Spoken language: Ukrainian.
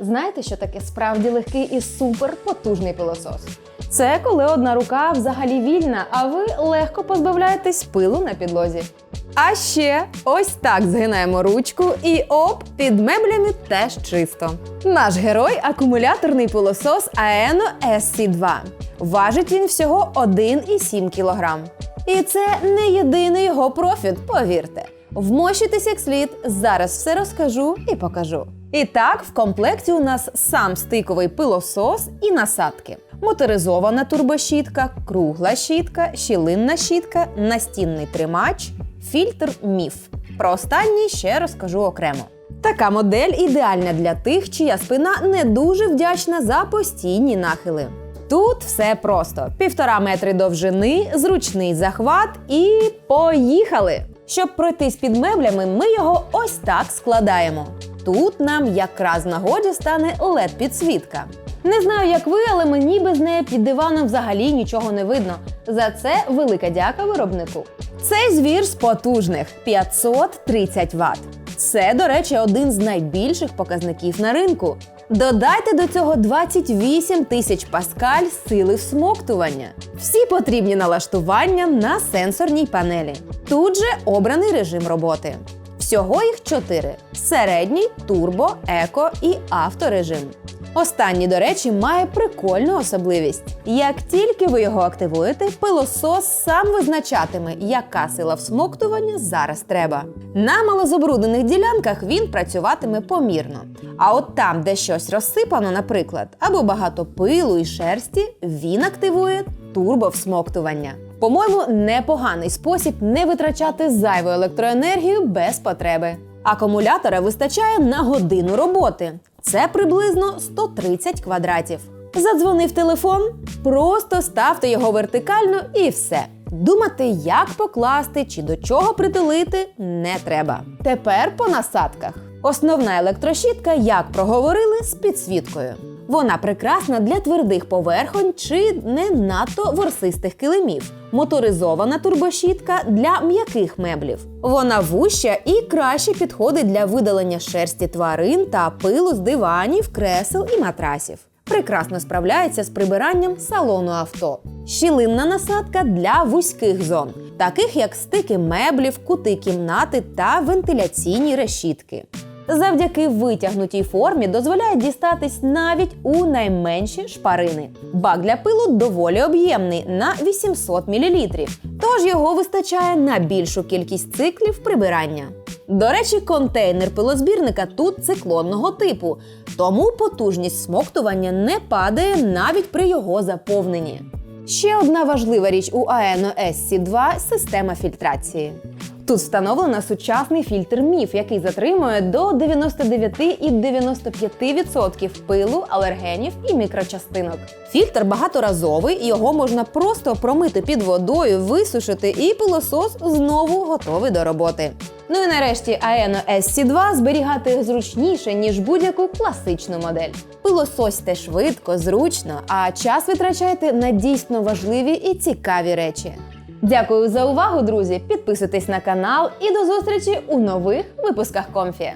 Знаєте, що таке справді легкий і суперпотужний пилосос? Це коли одна рука взагалі вільна, а ви легко позбавляєтесь пилу на підлозі. А ще ось так згинаємо ручку і оп, під меблями теж чисто. Наш герой акумуляторний пилосос Aeno SC2. Важить він всього 1,7 кг. І це не єдиний його профіт, повірте. Вмощуйтесь як слід, зараз все розкажу і покажу. І так, в комплекті у нас сам стиковий пилосос і насадки. Моторизована турбощітка, кругла щітка, щілинна щітка, настінний тримач, фільтр міф. Про останній ще розкажу окремо. Така модель ідеальна для тих, чия спина не дуже вдячна за постійні нахили. Тут все просто: півтора метри довжини, зручний захват і поїхали! Щоб пройтись під меблями, ми його ось так складаємо. Тут нам якраз нагоді стане led підсвітка. Не знаю, як ви, але мені без неї під диваном взагалі нічого не видно. За це велика дяка виробнику. Цей звір з потужних 530 Вт. Це, до речі, один з найбільших показників на ринку. Додайте до цього 28 тисяч паскаль сили всмоктування. Всі потрібні налаштування на сенсорній панелі. Тут же обраний режим роботи. Всього їх чотири: середній, турбо, еко і авторежим. Останній, до речі, має прикольну особливість. Як тільки ви його активуєте, пилосос сам визначатиме, яка сила всмоктування зараз треба. На малозабруднених ділянках він працюватиме помірно. А от там, де щось розсипано, наприклад, або багато пилу і шерсті, він активує турбовсмоктування. По-моєму, непоганий спосіб не витрачати зайву електроенергію без потреби. Акумулятора вистачає на годину роботи. Це приблизно 130 квадратів. Задзвонив телефон, просто ставте його вертикально і все. Думати, як покласти чи до чого притулити, не треба. Тепер по насадках. Основна електрощітка, як проговорили, з підсвіткою. Вона прекрасна для твердих поверхонь чи не надто ворсистих килимів. Моторизована турбощітка для м'яких меблів. Вона вуща і краще підходить для видалення шерсті тварин та пилу з диванів, кресел і матрасів. Прекрасно справляється з прибиранням салону авто. Щілинна насадка для вузьких зон, таких як стики меблів, кути кімнати та вентиляційні решітки завдяки витягнутій формі дозволяє дістатись навіть у найменші шпарини. Бак для пилу доволі об'ємний на 800 мл, тож його вистачає на більшу кількість циклів прибирання. До речі, контейнер пилозбірника тут циклонного типу, тому потужність смоктування не падає навіть при його заповненні. Ще одна важлива річ у Aeno SC2 – система фільтрації. Тут встановлено сучасний фільтр міф, який затримує до 99,95% пилу, алергенів і мікрочастинок. Фільтр багаторазовий, його можна просто промити під водою, висушити, і пилосос знову готовий до роботи. Ну і нарешті Aeno SC2 зберігати зручніше, ніж будь-яку класичну модель. Пилососьте швидко, зручно, а час витрачайте на дійсно важливі і цікаві речі. Дякую за увагу, друзі! Підписуйтесь на канал і до зустрічі у нових випусках Комфі.